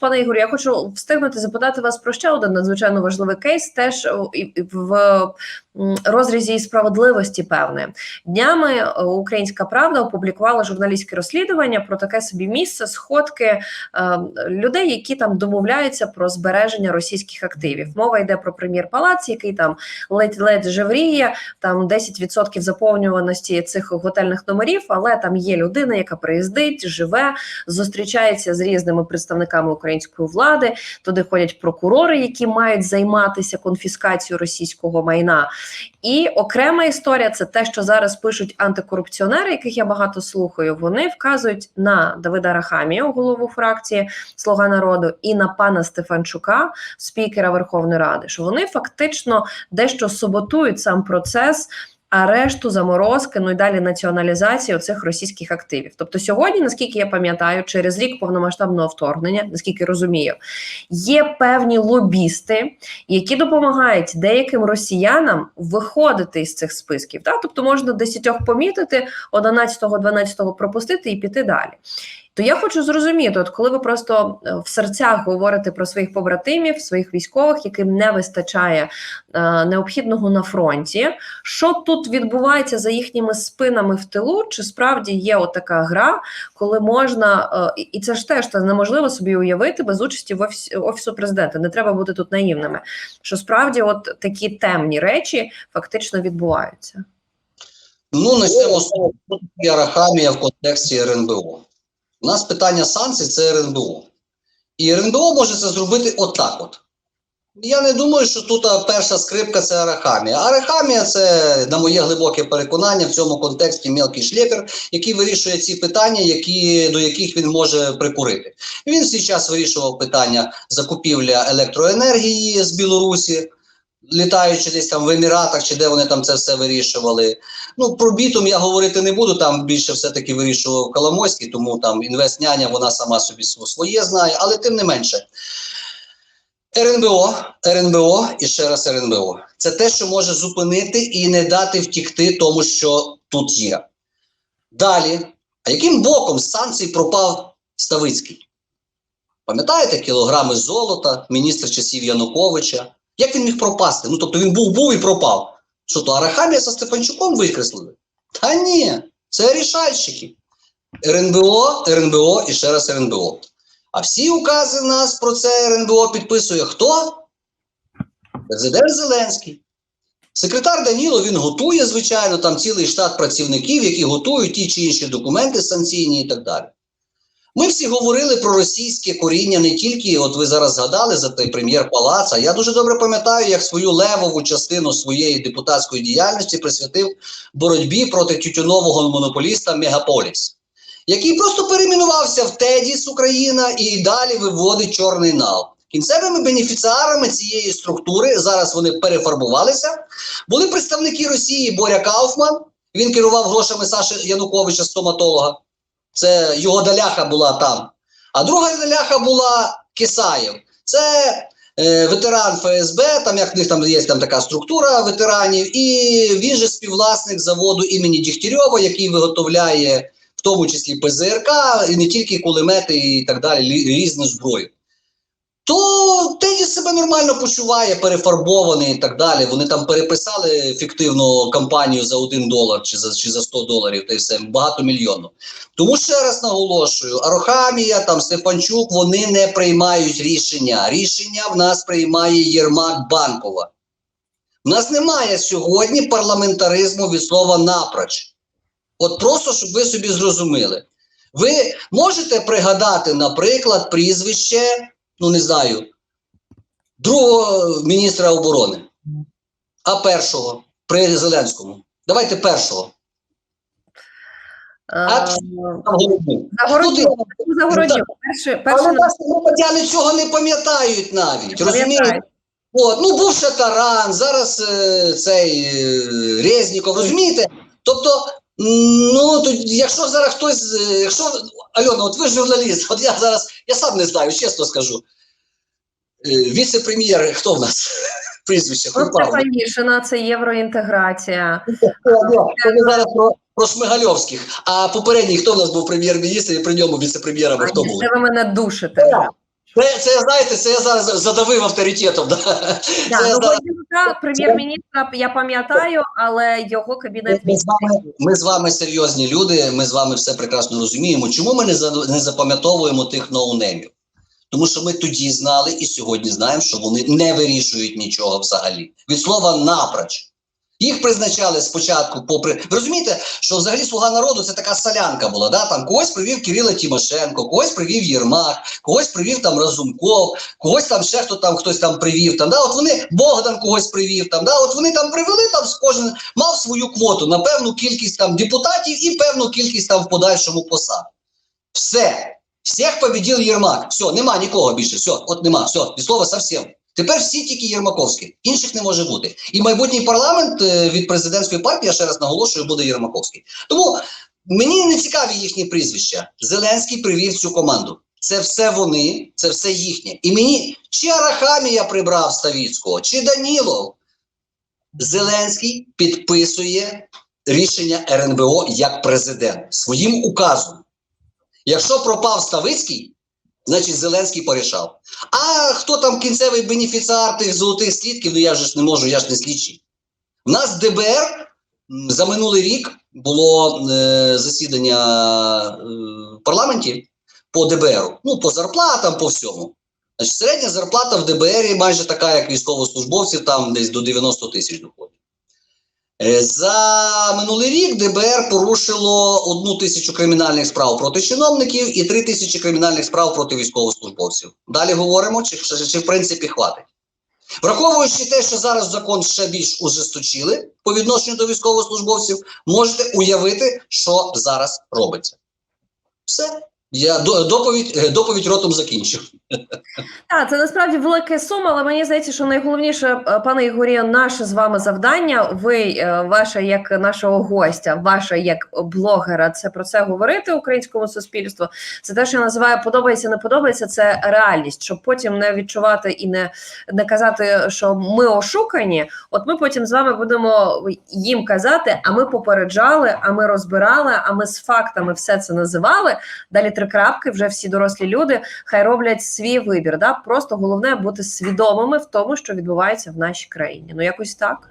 Пане Ігорю, я хочу встигнути запитати вас про ще один надзвичайно важливий кейс, теж в розрізі справедливості. Певне днями е, Українська Правда опублікувала журналістське розслідування про таке собі місце сходки е, людей, які там домовляються про збереження російських активів. Мова йде про прем'єр палац, який там ледь-ледь жевріє, там 10% заповнюваності цих готельних номерів, але там є людина, яка приїздить, живе, зустрічається з різними представниками української влади. Туди ходять прокурори, які мають займатися конфіскацією російського майна. І окрема історія це те, що зараз пишуть антикорупціонери, яких я багато слухаю. Вони вказують на Давида Рахамія, голову фракції Слуга народу, і на пана Стефанчука, спікера Верховної Ради, що вони фактично дещо саботують сам процес. Арешту, заморозки, ну і далі націоналізації оцих російських активів. Тобто, сьогодні, наскільки я пам'ятаю, через рік повномасштабного вторгнення, наскільки розумію, є певні лобісти, які допомагають деяким росіянам виходити із цих списків. Так? Тобто можна десятьох помітити, 11-го, 12-го пропустити і піти далі. То я хочу зрозуміти, от коли ви просто е, в серцях говорите про своїх побратимів, своїх військових, яким не вистачає е, необхідного на фронті, що тут відбувається за їхніми спинами в тилу? Чи справді є отака гра, коли можна, е, і- це ж теж неможливо собі уявити без участі в офісі, офісу президента. Не треба бути тут наївними. Що справді, от такі темні речі фактично відбуваються. Ну, того, що таке Арахамія в контексті РНБО. У нас питання санкцій це РНБО. І РНБО може це зробити отак от. Я не думаю, що тут перша скрипка це Арахамія. Арахамія це, на моє глибоке переконання, в цьому контексті мелкий шлєпер, який вирішує ці питання, які, до яких він може прикурити. Він свій час вирішував питання закупівля електроенергії з Білорусі, літаючи десь там в Еміратах, чи де вони там це все вирішували. Ну, про бітум я говорити не буду, там більше все-таки вирішував Коломойський, тому там інвестняня, вона сама собі своє знає, але тим не менше. РНБО, РНБО і ще раз РНБО. Це те, що може зупинити і не дати втікти тому, що тут є. Далі, а яким боком з санкцій пропав Ставицький? Пам'ятаєте кілограми золота, міністр часів Януковича? Як він міг пропасти? Ну, тобто він був, був і пропав. Що то Арахамія зі Стефанчуком викреслили? Та ні, це рішальщики. РНБО, РНБО і ще раз РНБО. А всі укази нас про це РНБО підписує хто? Президент Зеленський. Секретар Даніло він готує, звичайно, там цілий штат працівників, які готують ті чи інші документи санкційні і так далі. Ми всі говорили про російське коріння не тільки, от ви зараз згадали за той прем'єр палаца. Я дуже добре пам'ятаю, як свою левову частину своєї депутатської діяльності присвятив боротьбі проти тютюнового монополіста Мегаполіс, який просто перейменувався в Тедіс Україна і далі виводить чорний нал. Кінцевими бенефіціарами цієї структури зараз вони перефарбувалися. Були представники Росії Боря Кауфман. Він керував грошами Саші Януковича, стоматолога. Це його даляха була там. А друга даляха була Кисаєв. Це е, ветеран ФСБ, там як в них там є там така структура ветеранів, і він же співвласник заводу імені Дігтярьова, який виготовляє в тому числі ПЗРК, і не тільки кулемети і так далі, лі- різну зброю. То Теді себе нормально почуває, перефарбований і так далі. Вони там переписали фіктивну кампанію за 1 долар чи за, чи за 100 доларів, та й все, багато мільйонів. Тому ще раз наголошую: Арохамія, там Стефанчук, вони не приймають рішення. Рішення в нас приймає Єрмак Банкова. У нас немає сьогодні парламентаризму від слова напроч. От просто, щоб ви собі зрозуміли. Ви можете пригадати, наприклад, прізвище, ну не знаю, другого міністра оборони, а першого при Зеленському. Давайте першого. Е, А Туди. Загородів. Перше, Але наші громадяни цього не пам'ятають навіть. Розумієте? От, ну був Шатаран, зараз е, цей е, Резніков, розумієте? Тобто, ну то якщо зараз хтось, якщо Альона, от ви ж журналіст, от я зараз, я сам не знаю, чесно скажу. Е, Віце-прем'єр, хто в нас? Прізвище, Ну. Стефанішина, це євроінтеграція. Це ми зараз про, про Шмигальовських. А попередній, хто в нас був прем'єр-міністр, і при ньому віце-прем'єрами хто був? Це ви мене душите. Це, це знаєте, це я зараз задавив авторитетом. Да? Да, Це ну, да. Прем'єр-міністра я пам'ятаю, але його кабінет Ми з, вами, ми з вами серйозні люди, ми з вами все прекрасно розуміємо. Чому ми не, за, не запам'ятовуємо тих ноунеймів? Тому що ми тоді знали і сьогодні знаємо, що вони не вирішують нічого взагалі. Від слова напроч. Їх призначали спочатку попри. Ви розумієте, що взагалі слуга народу це така солянка була. Да? Там когось привів Кирила Тимошенко, когось привів Єрмак, когось привів там Разумков, когось там ще хто там хтось там привів. Там, да? От вони Богдан когось привів. Там, да? От вони там привели там кожен мав свою квоту на певну кількість там депутатів і певну кількість там в подальшому посад. Все. Всіх победив Єрмак. Все, нема нікого більше. Все, от нема, все, від слова совсем. Тепер всі тільки Єрмаковські, інших не може бути. І майбутній парламент е, від президентської партії, я ще раз наголошую, буде Єрмаковський. Тому мені не цікаві їхні прізвища. Зеленський привів цю команду. Це все вони, це все їхнє. І мені чи Арахамія прибрав Ставіцького, чи Данілов. Зеленський підписує рішення РНБО як президент своїм указом. Якщо пропав Ставицький, значить Зеленський порішав. А хто там кінцевий бенефіціар тих золотих слідків, ну я ж не можу, я ж не слідчий. У нас ДБР за минулий рік було е, засідання е, в парламенті по ДБРу. Ну, по зарплатам, по всьому. Значить, середня зарплата в ДБР майже така, як військовослужбовців, там десь до 90 тисяч доходить. Е, За минулий рік ДБР порушило одну тисячу кримінальних справ проти чиновників і три тисячі кримінальних справ проти військовослужбовців. Далі говоримо, чи, чи, чи в принципі хватить. Враховуючи те, що зараз закон ще більш ужесточили по відношенню до військовослужбовців, можете уявити, що зараз робиться. Все. Я до- доповідь, е, доповідь ротом закінчив. Так, це насправді велика сума, але мені здається, що найголовніше, е, пане Ігорі, наше з вами завдання. Ви, е, ваше як нашого гостя, ваше як блогера, це про це говорити українському суспільству. Це те, що я називаю подобається, не подобається. Це реальність, щоб потім не відчувати і не, не казати, що ми ошукані. От ми потім з вами будемо їм казати, а ми попереджали, а ми розбирали, а ми з фактами все це називали. Далі три крапки, вже всі дорослі люди хай роблять свій вибір. Да? Просто головне бути свідомими в тому, що відбувається в нашій країні. Ну якось так.